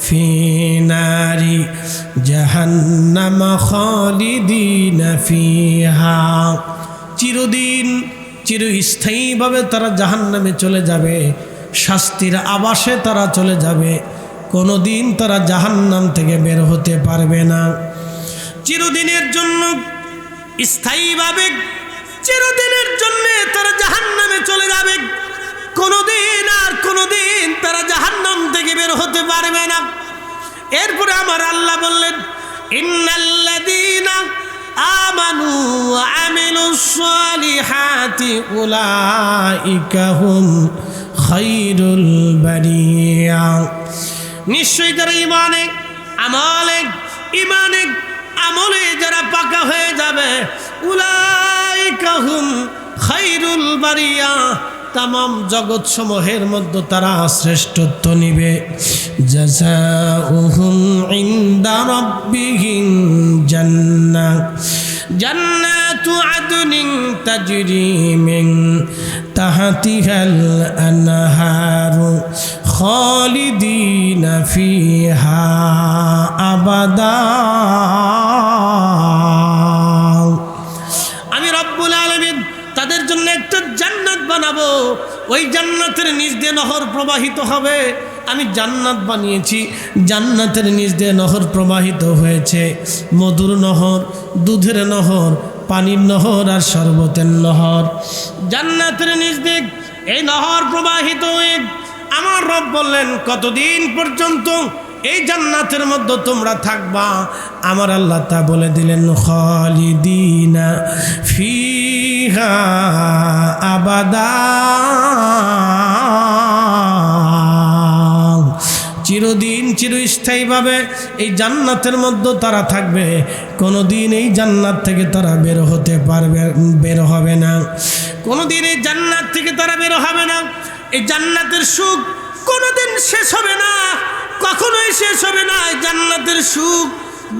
في نار جهنم خالدين فيها চিরদিন চিরস্থায়ীভাবে তারা জাহান্নামে চলে যাবে শাস্তির আবাসে তারা চলে যাবে কোনো দিন তারা জাহান্নাম থেকে বের হতে পারবে না চিরদিনের জন্য স্থায়ীভাবে চিরদিনের জন্য তারা জাহান্নামে আমার আল্লাহ বললেন ইমানে আমলে ইমানে আমলে যারা পাকা হয়ে যাবে, উলাইকা হুম খায়রুল বারিয়া তাম জগৎ সমূহের মধ্যে তারা শ্রেষ্ঠত্ব নিবে। ইনদা জান্নাতু আদনিন তাজরি মিন তাহতিহাল আনহারু খালিদিনা ফিহা আবাদা আমি রব্বুল আলমিন তাদের জন্য একটা জান্নাত বানাবো। ওই জান্নাতের নিজ দিয়ে নহর প্রবাহিত হবে। আমি জান্নাত বানিয়েছি। জান্নাতের নিচ দিয়ে নহর প্রবাহিত হয়েছে। মধুর নহর, দুধের নহর, পানির নহর আর শরবতের নহর। জান্নাতের নিচ দিয়ে এই নহর প্রবাহিত হয়ে আমার রব বললেন, কতদিন পর্যন্ত এই জান্নাতের মধ্যে তোমরা থাকবা? আমার আল্লাহ তা বলে দিলেন, খালিদিনা ফিহা আবাদা। চিরস্থায়ীভাবে এই জান্নাতের মধ্যে তারা থাকবে। কোনো দিন এই জান্নাত থেকে তারা বের হতে পারবে, বের হবে না। কোনো দিন এই জান্নাত থেকে তারা বের হবে না। এই জান্নাতের সুখ কোনোদিন শেষ হবে না। কখনোই শেষ হবে না। এই জান্নাতের সুখ,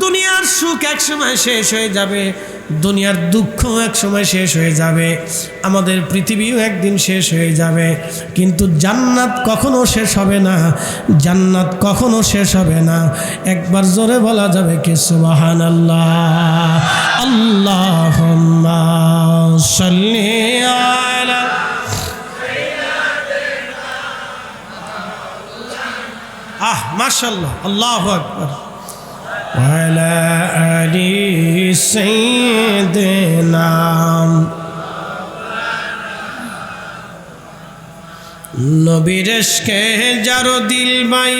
দুনিয়ার সুখ একসময় শেষ হয়ে যাবে। দুনিয়ার দুঃখ এক সময় শেষ হয়ে যাবে, আমাদের পৃথিবীও একদিন শেষ হয়ে যাবে, কিন্তু জান্নাত কখনো শেষ হবে না, জান্নাত কখনো শেষ হবে না। একবার জোরে বলা যাবে কি সুবাহান আল্লাহ আল্লাহ আহ মাশাল্লাহ আল্লাহ আকবর। سيدنا নবীর এসকে যার দিল বাই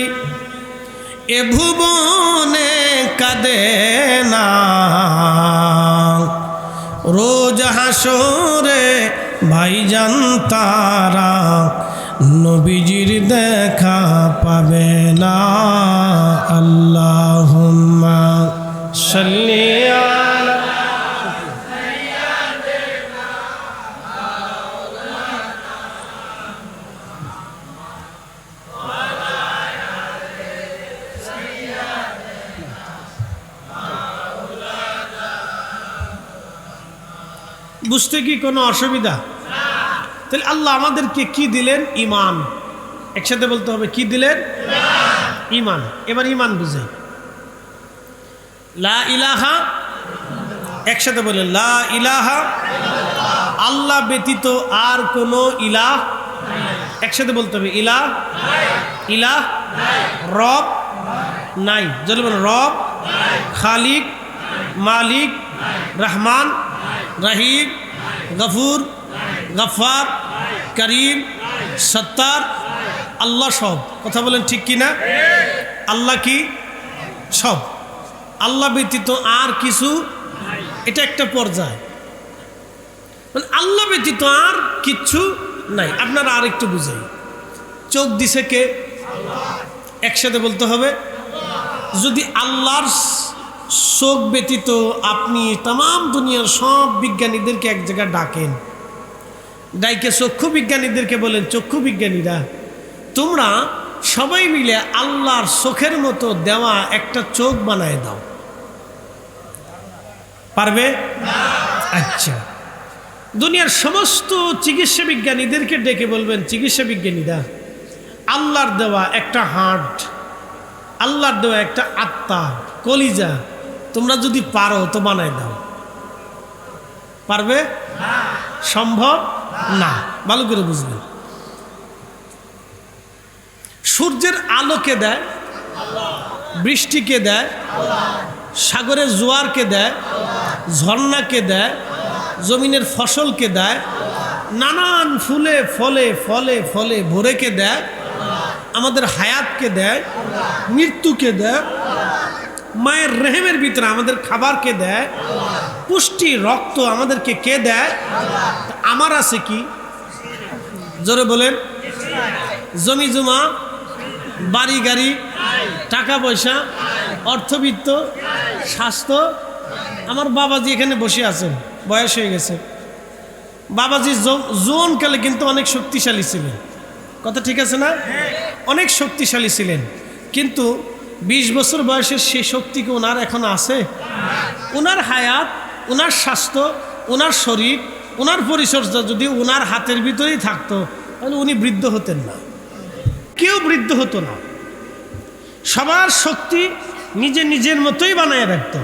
এ ভুবনে কাঁদে না রোজ হাসরে ভাইজান তারা নবীজির দেখা পাবে না বুঝতে কি কোনো অসুবিধা? তাহলে আল্লাহ আমাদেরকে কি দিলেন? ইমান একসাথে বলতে হবে, কি দিলেন? ইমান এবার ইমান বুঝে লা ইলাহা, একসাথে বলে লা ইলাহা আল্লাহ ব্যতীত আর কোনো ইলাহ একসাথে বলতে হবে, ইলাহ ইলাহ রব নাই। যদি বলেন, রব খালিক, মালিক, রহমান, রহিম। গফুর গফার করিম, সত্তার, আল্লাহ সব। কথা বলেন ঠিক কি না আল্লাহ কি? সব। আল্লাহ ব্যতীত আর কিছু এটা একটা পর্যায়। মানে আল্লাহ ব্যতীত আর কিচ্ছু নাই। আপনারা আর একটু বুঝাই চোখ দিছে কে? একসাথে বলতে হবে। যদি আল্লাহর চোখ ব্যতীত আপনি তাম দুনিয়ার সব বিজ্ঞানীদেরকে এক জায়গায় ডাকেন। ডাইকে চক্ষু বিজ্ঞানীদেরকে বলেন চক্ষু বিজ্ঞানীরা তোমরা সবাই মিলে আল্লাহর চোখের মতো দেওয়া একটা চোখ বানায় দাও। পারবে? আচ্ছা। দুনিয়ার সমস্ত চিকিৎসা বিজ্ঞানীদেরকে ডেকে বলবেন চিকিৎসা বিজ্ঞানীরা আল্লাহর দেওয়া একটা হার্ট আল্লাহর দেওয়া একটা আত্মা কলিজা তোমরা যদি পারো তো বানাই দাও। পারবে? সম্ভব? না। ভালো করে বুঝবেন। সূর্যের আলোকে দেয়? বৃষ্টিকে দেয়? সাগরের জোয়ারকে দেয়? ঝর্ণাকে দেয়? জমিনের ফসলকে দেয়? নানান ফুলে, ফলে ফলে ফলে ভোরেকে দেয়? আমাদের হায়াতকে দেয়? মৃত্যুকে দেয়? মায়ের রেহেমের ভিতরে আমাদের খাবারকে দেয়? পুষ্টি, রক্ত আমাদেরকে কে দেয়? আমার আছে কি? জোরে বলেন। জমি জমা, বাড়ি গাড়ি, টাকা পয়সা, অর্থবিত্ত, স্বাস্থ্য। আমার বাবাজি এখানে বসে আছেন, বয়স হয়ে গেছে। বাবাজি জোনকালে কিন্তু অনেক শক্তিশালী ছিলেন। কথা ঠিক আছে না? অনেক শক্তিশালী ছিলেন। কিন্তু বিশ বছর বয়সের সেই শক্তি কি ওনার এখন আছে? ওনার হায়াত, ওনার স্বাস্থ্য, ওনার শরীর, ওনার পরিচর্যা যদি ওনার হাতের ভিতরেই থাকতো, তাহলে উনি বৃদ্ধ হতেন না। কেউ বৃদ্ধ হতো না। সবার শক্তি নিজে নিজের মতোই বানায় রাখত।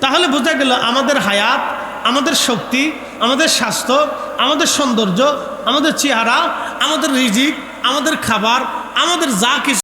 তাহলে বোঝা গেল আমাদের হায়াত, আমাদের শক্তি, আমাদের স্বাস্থ্য, আমাদের সৌন্দর্য, আমাদের চেহারা, আমাদের রিজিক, আমাদের খাবার, আমাদের যা কিছু